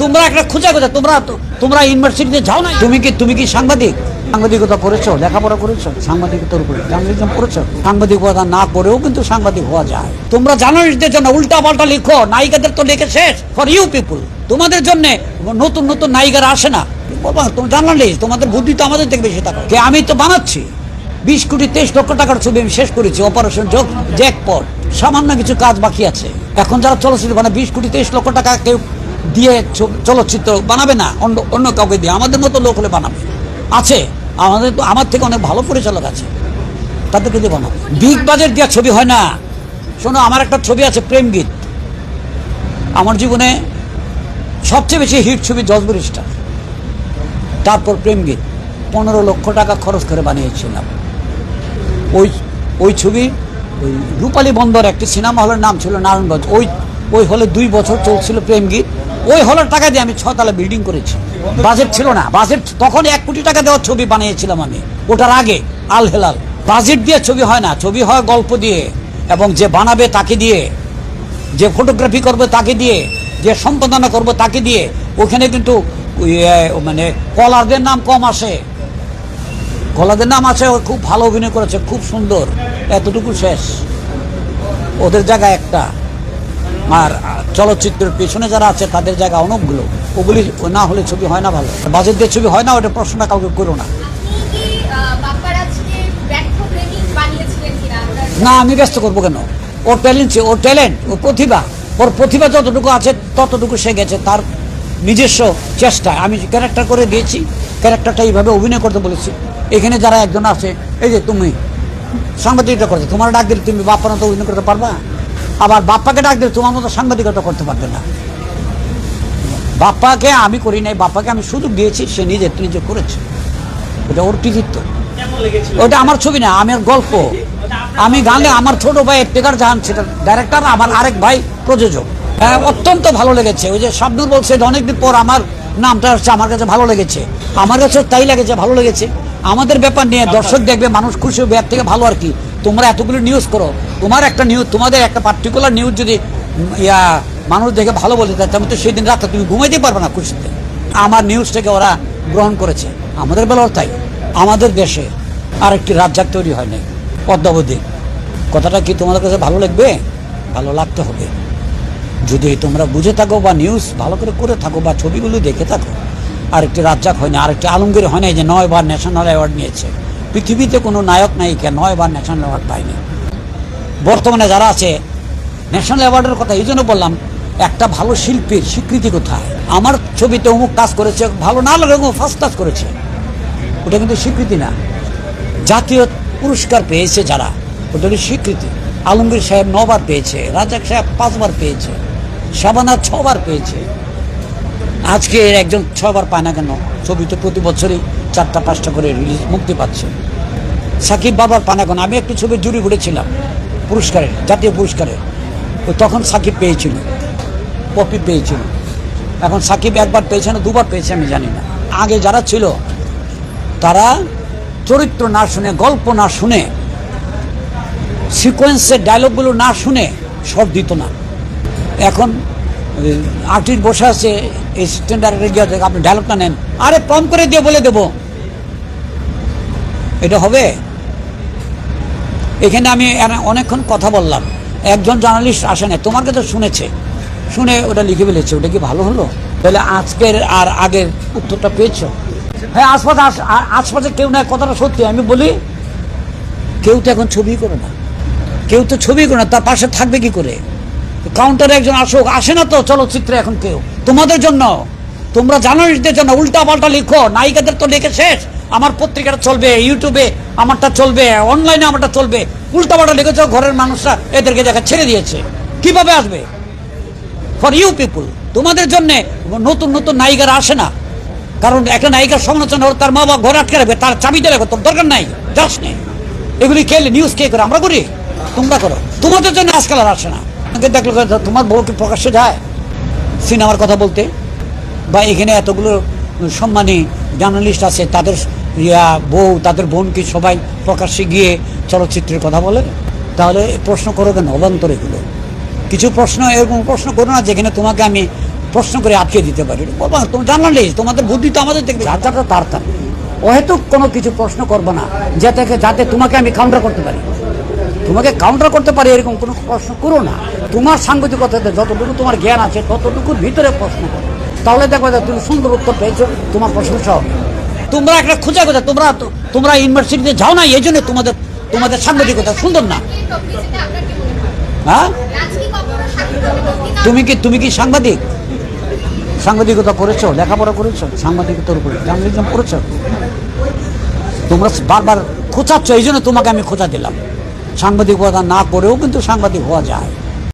তোমরা একটা খুঁজে খুঁজে, তোমরা তোমরা ইউনিভার্সিটিতে যাও না তুমি কি তুমি কি সাংবাদিক? সাংবাদিকতা করেছ? লেখাপড়া করেছ? সাংবাদিকতার উপরে জার্নালিজম করেছ? সাংবাদিকতা না করেও কিন্তু সাংবাদিক হওয়া যায়। তোমরা জার্নালিস্টদের জন্য উল্টা পাল্টা লিখো, নায়িকাদের তো লিখে শেষ। ফর ইউ পিপুল তোমাদের জন্য নতুন নতুন নায়িকারা আসে না। বাবা তুমি জার্নালিস্ট তোমাদের বুদ্ধি তো আমাদের থেকে বেশি থাকো। আমি তো বানাচ্ছি। বিশ কোটি, তেইশ লক্ষ টাকার ছবি আমি শেষ করেছি। অপারেশন যোগ জ্যাকপট সামান্য কিছু কাজ বাকি আছে। এখন যারা চলচ্চিত্র মানে বিশ কোটি, তেইশ লক্ষ টাকা কেউ দিয়ে চলচ্চিত্র বানাবে না, অন্য অন্য কাউকে দিয়ে। আমাদের মতো লোক হলে বানাবে। আছে, আমাদের তো আমার থেকে অনেক ভালো পরিচালক আছে। তাদেরকে দিয়ে বানাবে বিগ বাজেট দেওয়া ছবি হয় না। শোনো, আমার একটা ছবি আছে প্রেম গীত আমার জীবনে সবচেয়ে বেশি হিট ছবি জজবুর তারপর প্রেম গীত পনেরো লক্ষ টাকা খরচ করে বানিয়েছিলাম। ওই ওই ছবি, ওই রূপালী বন্দর একটি সিনেমা হলের নাম ছিল নারায়ণগঞ্জ। ওই ওই হলে দুই বছর চলছিল প্রেম গীত। ওই হলের টাকা দিয়ে আমি ছতলা বিল্ডিং করেছি। বাজেট ছিল না। বাজেট তখন এক কোটি টাকা দেওয়ার ছবি বানিয়েছিলাম আমি। ওটার আগে আল হেলাল। বাজেট দিয়ে ছবি হয় না। ছবি হয় গল্প দিয়ে। এবং যে বানাবে তাকে দিয়ে, যে ফটোগ্রাফি করবে তাকে দিয়ে, যে সম্পাদনা করবে তাকে দিয়ে, ওখানে কিন্তু মানে কলারদের নাম কম আসে। কলাদের নাম আছে ও খুব ভালো অভিনয় করেছে, খুব সুন্দর। এতটুকু শেষ। ওদের জায়গা একটা। আর চলচ্চিত্রের পেছনে যারা আছে তাদের জায়গা অনেকগুলো। ওগুলি না হলে ছবি হয় না ভালো। বাজেট দিয়ে ছবি হয় না ওটা প্রশ্নটা কাউকে করো না। না আমি ব্যস্ত করব কেন? ওর ট্যালেন্ট ওর ট্যালেন্ট ওর প্রতিভা ওর প্রতিভা যতটুকু আছে ততটুকু সে গেছে তার নিজস্ব চেষ্টায়। আমি ক্যারেক্টার করে দিয়েছি ক্যারেক্টারটা এইভাবে অভিনয় করতে বলেছি। এখানে যারা একজন আছে এই যে তুমি সাংবাদিকটা করছ তোমার ডাক দিলে তুমি বাপ্পার মতো অভিনয় করতে পারবা? আবার বাপ্পাকে ডাক দিলে তোমার মতো সাংবাদিকতা করতে পারবে না। বাপ্পাকে আমি করি নাই বাপ্পাকে আমি সুযোগ দিয়েছি সে নিজে নিজে করেছে। এটা ওর কৃতিত্ব। ওটা আমার ছবি না আমার গল্প। আমি গানে আমার ছোট ভাই টেকার জাহান সেটা ডাইরেক্টর আমার আরেক ভাই প্রযোজক। হ্যাঁ অত্যন্ত ভালো লেগেছে। ওই যে শাবনুর বলছে যে অনেকদিন পর আমার নামটা হচ্ছে আমার কাছে ভালো লেগেছে। আমার কাছে তাই লেগেছে ভালো লেগেছে। আমাদের ব্যাপার নিয়ে দর্শক দেখবে মানুষ খুশি হবে এর থেকে ভালো আর কি। তোমরা এতগুলো নিউজ করো, তোমার একটা নিউজ তোমাদের একটা পার্টিকুলার নিউজ যদি, ইয়া, মানুষ দেখে ভালো বলে তাই আমি তো সেই দিন রাতে তুমি ঘুমাইতে পারবে না খুশিতে। আমার নিউজটাকে ওরা গ্রহণ করেছে। আমাদের বেলাও তাই। আমাদের দেশে আরেকটি রাজ্জাক তৈরি হয় নাই পদ্মাবধি কথাটা কি তোমাদের কাছে ভালো লাগবে? ভালো লাগতে হবে। যদি তোমরা বুঝে থাকো বা নিউজ ভালো করে করে থাকো বা ছবিগুলো দেখে থাকো, আরেকটি রাজ্জাক হয় না আরেকটি আলমগীর হয় না যে নয়বার ন্যাশনাল অ্যাওয়ার্ড নিয়েছে। পৃথিবীতে কোনো নায়ক নায়িকা নয়বার ন্যাশনাল অ্যাওয়ার্ড পায়নি বর্তমানে যারা আছে ন্যাশনাল অ্যাওয়ার্ডের কথা এই জন্য বললাম, একটা ভালো শিল্পীর স্বীকৃতি কোথায়? আমার ছবিতে অমুক কাজ করেছে, ভালো না লাগে ফার্স্ট কাজ করেছে। ওটা কিন্তু স্বীকৃতি না। জাতীয় পুরস্কার পেয়েছে যারা, ওটা স্বীকৃতি। আলমগীর সাহেব নবার পেয়েছে, রাজাক সাহেব পাঁচবার পেয়েছে শাবানা ছবার পেয়েছে। আজকে একজন ছবার পায় না কেন? ছবি তো প্রতি বছরই চারটা, পাঁচটা করে রিলিজ মুক্তি পাচ্ছে। সাকিব বাবার পায় না আমি একটু ছবি জুড়ি ঘুরেছিলাম, পুরস্কারের, জাতীয় পুরস্কারের। তো তখন সাকিব পেয়েছিল পপি পেয়েছিল। এখন সাকিব একবার পেয়েছে না, দুবার পেয়েছে আমি জানি না। আগে যারা ছিল, তারা চরিত্র না শুনে, গল্প না শুনে সিকোয়েন্সের ডায়লগগুলো না শুনে শট দিত না। এখন আর্টিস্ট বসে আছে অ্যাসিস্ট্যান্ট ডাইরেক্টর গিয়ে আপনি ডায়লগটা নেন। আরে প্রম করে দিয়ে বলে দেব। এটা হবে? এখানে আমি অনেকক্ষণ কথা বললাম। একজন জার্নালিস্ট আসে না তোমার কাছে শুনেছে। শুনে ওটা লিখে ফেলেছে, ওটা কি ভালো হলো? তাহলে আজকের আর আগের উত্তরটা পেয়েছ? হ্যাঁ আশপাশে আশপাশে কেউ না কথাটা সত্যি, আমি বলি, কেউ তো এখন ছবি করে না। কেউ তো ছবি করে না, তার পাশে থাকবে কি করে? কাউন্টারে একজন আসুক, আসে না তো চলচ্চিত্রে এখন কেউ। তোমাদের জন্য, তোমরা জার্নালিস্টদের জন্য উল্টা পাল্টা লিখো, নায়িকাদের তো লিখে শেষ। আমার পত্রিকাটা চলবে, ইউটিউবে আমারটা চলবে অনলাইনে আমারটা চলবে। উল্টা পাল্টা লিখেছ, ঘরের মানুষরা এদেরকে দেখা ছেড়ে দিয়েছে। কীভাবে আসবে? ফর ইউ পিপুল তোমাদের জন্য নতুন নতুন নায়িকারা আসে না। কারণ একটা নায়িকার সমালোচনা হলে, তার মা বাবা ঘরে আটকে রাখবে, তার চাবি দিয়ে রাখো তোর দরকার নাই, যাস নেই এগুলি কে নিউজ কে করে? আমরা করি? তোমরা করো। তোমাদের জন্য আজকাল আর আসে না। দেখল তোমার বউ কি প্রকাশ্যে যায়? সিনেমার কথা বলতে? বা এখানে এতগুলো সম্মানী জার্নালিস্ট আছে, তাদের ইয়া বউ, তাদের বোন কি সবাই প্রকাশ্যে গিয়ে চলচ্চিত্রের কথা বলে। তাহলে প্রশ্ন করো কেন? অবান্তর এগুলো কিছু প্রশ্ন, এরকম প্রশ্ন করো না যেখানে তোমাকে আমি প্রশ্ন করে আটকে দিতে পারি। নেই তোমাদের বুদ্ধি তো আমাদের দেখবে। যার তার তার। কোনো কিছু প্রশ্ন করব না যাতে যাতে তোমাকে আমি কাউন্টার করতে পারি। তোমাকে কাউন্টার করতে পারি, এরকম কোনো প্রশ্ন করো না। তোমার সাংবাদিকতাতে যতটুকু তোমার জ্ঞান আছে, ততটুকুর ভিতরে প্রশ্ন করো। তাহলে দেখো তুমি সুন্দর উত্তর পেয়েছ, তোমার প্রশংসা হবে। তোমরা একটা খোঁজা খোঁজা, তোমরা তোমরা ইউনিভার্সিটিতে যাও না, এই জন্য তোমাদের তোমাদের সাংবাদিকতা সুন্দর না। হয়? তুমি কি তুমি কি সাংবাদিক? সাংবাদিকতা করেছ, লেখাপড়া করেছ? সাংবাদিকতার উপরে জার্নালিজম করেছ? তোমরা বারবার খোঁচাচ্ছ, এই জন্য তোমাকে আমি খোঁচা দিলাম। সাংবাদিকতা না করেও কিন্তু সাংবাদিক হওয়া যায়।